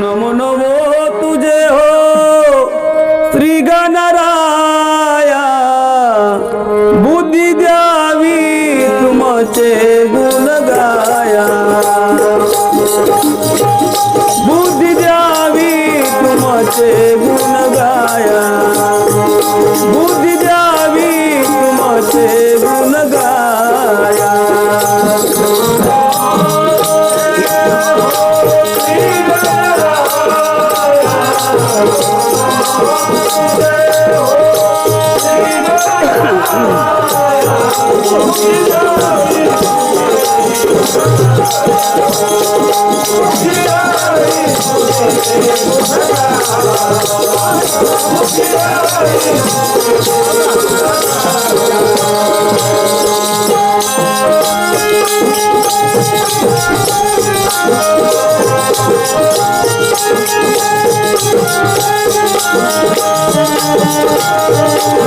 नमो नमो तुझे हो श्री गणराया बुद्धी द्यावी तुमचे गुण गाया बुद्धी Yeah.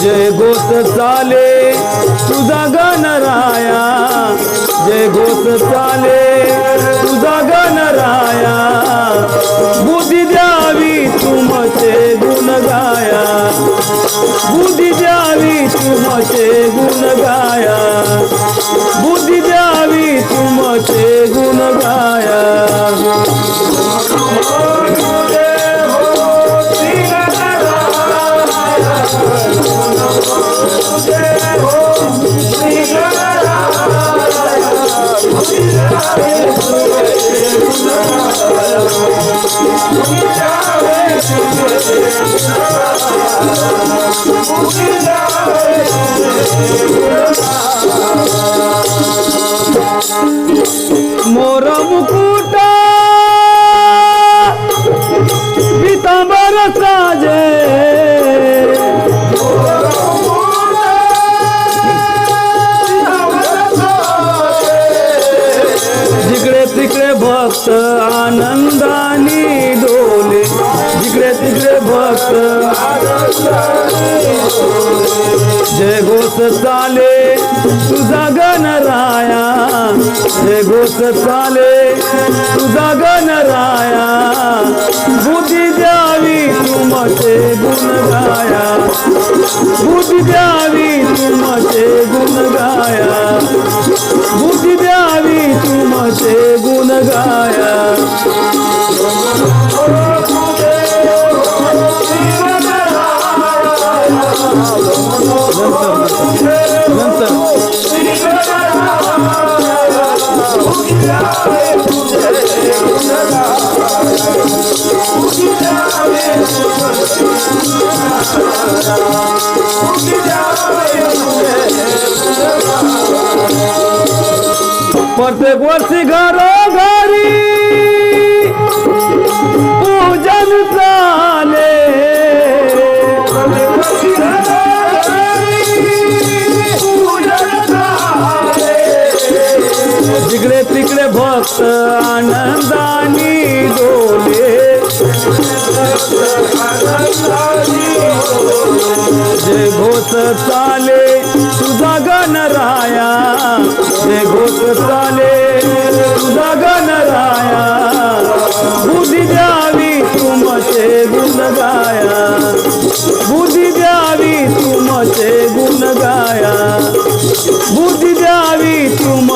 जय घोष चाले तुझा गणराया. जय घोष चाले तुझा गणराया. बुद्धी द्यावी तुमचे गुण गाया बुद्धी द्यावी तुमचे गुण मोर मुकुट पितांबर साजे। जिकडे तिकडे भक्त आनंदानी डोले जिकडे तिकडे भक्त जय घोष चाले तुझा गणराया. जय घोष चाले प्रत्येक वर्षी घरोघरी पूजन चाले. भक्त आनंदानी डोले. जय घोष चाले तुझा गणराया जय घोष चाले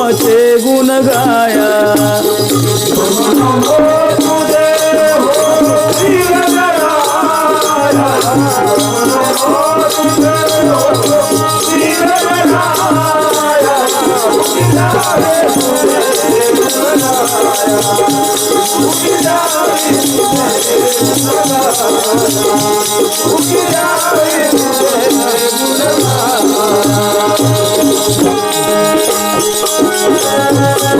रामाचे गुण गाया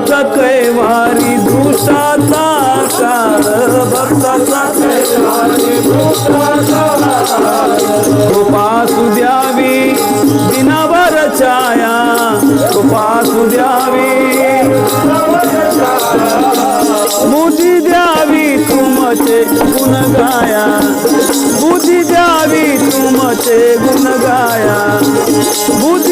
भक्ताचा कैवारी दुसाचा सार भक्ताचा कैवारी दृष्टाचा कृपा दिनावर छाया कृपा द्यावी बुद्धी द्यावी तुमचे गुण गाया बुद्धी द्यावी तुमचे गुण गाया बुद्धी